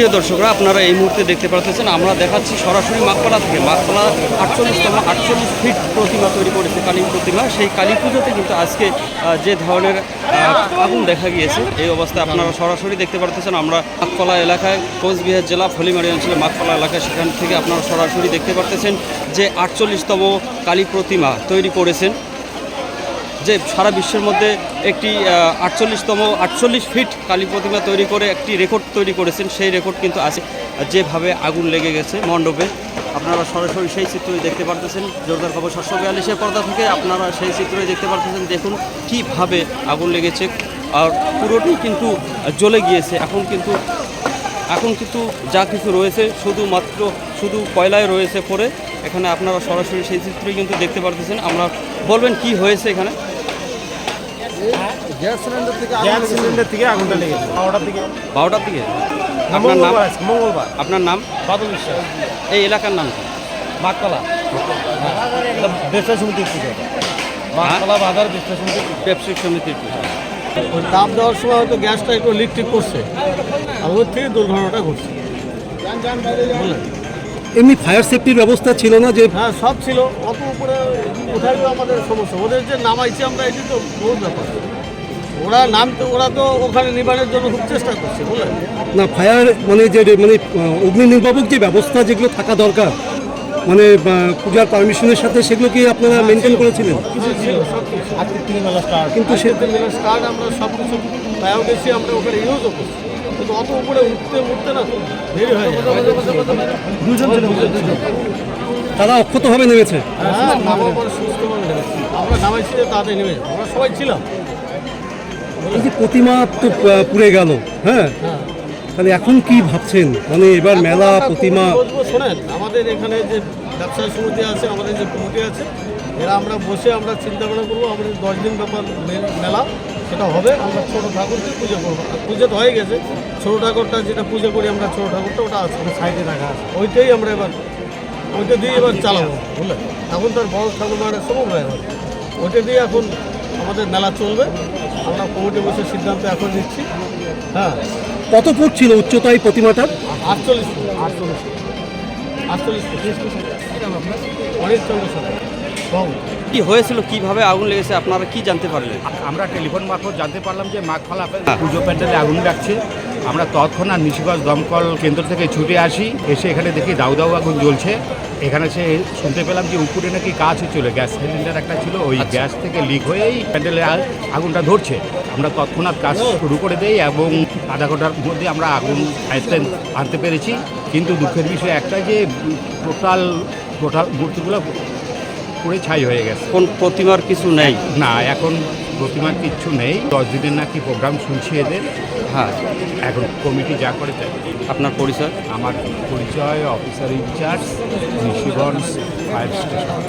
প্রিয় দর্শকরা, আপনারা এই মুহূর্তে দেখতে পাচ্ছেন আমরা দেখাচ্ছি সরাসরি মাকপালা থেকে। মাকপালা আটচল্লিশতম, আটচল্লিশ ফিট প্রতিমা তৈরি করেছে কালী প্রতিমা। সেই কালী পুজোতে কিন্তু আজকে যে ধরনের আগুন দেখা গিয়েছে, এই অবস্থায় আপনারা সরাসরি দেখতে পাচ্ছেন আমরা মাকপালা এলাকায়, কোচবিহার জেলা ফলিমারি অঞ্চলে মাকপালা এলাকায় সেখান থেকে আপনারা সরাসরি দেখতে পাচ্ছেন যে আটচল্লিশতম কালী প্রতিমা তৈরি করেছেন। যে সারা বিশ্বের মধ্যে একটি আটচল্লিশতম, আটচল্লিশ ফিট কালী প্রতিমা তৈরি করে একটি রেকর্ড তৈরি করেছেন, সেই রেকর্ড কিন্তু আছে। যেভাবে আগুন লেগে গেছে মণ্ডপে, আপনারা সরাসরি সেই চিত্রই দেখতে পারতেছেন। জোরদার খবর সাতশো বিয়াল্লিশের পর্দা থেকে আপনারা সেই চিত্রই দেখতে পারতেছেন। দেখুন কীভাবে আগুন লেগেছে, আর পুরোটি কিন্তু জ্বলে গিয়েছে। এখন কিন্তু এখন কিন্তু যা কিছু রয়েছে, শুধুমাত্র, শুধু কয়লায় রয়েছে পরে এখানে আপনারা সরাসরি সেই চিত্রই কিন্তু দেখতে পারতেছেন। আমরা বলবেন কি হয়েছে এখানে? গ্যাস সিলিন্ডার থেকে গ্যাস সিলিন্ডার থেকে আগুনটা লেগেছে। বারোটার দিকে? বারোটার দিকে? আপনার নাম? মঙ্গলবার। আপনার নাম? বাদল বিশ্বাস। এই এলাকার নাম কি? মাকতলা ব্যবসা সমিতির পুজো মাকতলা বাজার ব্যবসা সমিতির ব্যবসায়িক সমিতির পুজো। তাপ দেওয়ার সময় হয়তো গ্যাসটা একটু লিক টিক করছে। আর ওর থেকে দুর্ঘটনাটা ঘটছে। বুঝলেন এমনি ফায়ার সেফটির ব্যবস্থা ছিল না যে হ্যাঁ সব ছিল। অত উপরে ওঠাইও আমাদের সমস্যা। ওদের যে নামাইছে আমরা এটি তো বহুত ব্যাপার। ওরা নামতে ওরা তো ওখানে নিবানের জন্য খুব চেষ্টা করছে বুঝলেন না ফায়ার মানে যে মানে অগ্নি নির্বাপক যে ব্যবস্থা যেগুলো থাকা দরকার মানে পূজার পারমিশনের সাথে সেগুলো কি আপনারা মেনটেন করেছিলেন? বেলা কিন্তু সে স্টার্ট আমরা সব কিছু আমরা ওখানে ইউজও করছি। কিন্তু অত উপরে উঠতে উঠতে না দেরি হয়ে দুজন তারা অক্ষতভাবে নেমেছে। হ্যাঁ নামার পরে আমরা নামাইছি তাড়াতাড়ি নেমে আমরা সবাই ছিলাম। এই যে প্রতিমা তো পুড়ে গেল হ্যাঁ? হ্যাঁ। তাহলে এখন কি ভাবছেন? মানে এবার মেলা প্রতিমা শোনেন আমাদের এখানে যে ব্যবসায়ী সমিতি আছে আমাদের যে কমিটি আছে এরা আমরা বসে আমরা চিন্তা ভাবনা করব আমাদের দশ দিন ব্যাপার মেলা। সেটা হবে আমরা ছোটো ঠাকুরকে পুজো করব। আর পুজো তো হয়ে গেছে। ছোটো ঠাকুরটা যেটা পুজো করি আমরা ছোটো ঠাকুরটা ওটা আছে সাইডে রাখা আছে। ওইটাই আমরা এবার ওইটা দিয়ে এবার চালাবো বুঝলেন এখন তার বড় ঠাকুর মানে সম্ভব হয়ে এবার ওইটা দিয়ে এখন আমাদের মেলা চলবে। আমরা কমিটি বসে সিদ্ধান্ত এখন নিচ্ছি। হ্যাঁ। কত ফুট ছিল উচ্চতায় প্রতিমাটার? আটচল্লিশ ফুট। আটচল্লিশ ফুট। আটচল্লিশ ফুট। অনেক চন্দ্র সরকার কি হয়েছিল? কীভাবে আগুন লেগেছে? আপনারা কি জানতে পারলেন? আমরা টেলিফোন মারফত জানতে পারলাম যে মাঘফলা হ্যাঁ। পুজো প্যান্ডেলে আগুন লাগছে। আমরা তৎক্ষণাৎ নিশিগঞ্জ দমকল কেন্দ্র থেকে ছুটে আসি। এসে এখানে দেখি দাউ দাউ আগুন জ্বলছে। এখানে সে শুনতে পেলাম যে উপরে নাকি কাজ হচ্ছিল। গ্যাস সিলিন্ডার একটা ছিল। ওই আচ্ছা। গ্যাস থেকে লিক হয়েই প্যান্ডেলে আগুনটা ধরছে। আমরা তৎক্ষণাৎ কাজ শুরু করে দেই এবং আধা ঘণ্টার মধ্যে আমরা আগুন আনতে পেরেছি। কিন্তু দুঃখের বিষয় একটা যে টোটাল টোটাল মূর্তিগুলো পুরো ছাই হয়ে গেছে। কোন প্রতিমার কিছু নেই? না এখন প্রতিমার কিচ্ছু নেই। দশ দিনের নাকি প্রোগ্রাম শুনছি এদের। হ্যাঁ। এখন কমিটি যা করে তাই। আপনার পরিচয়? আমার পরিচয় officer incharge Rishiganj fire station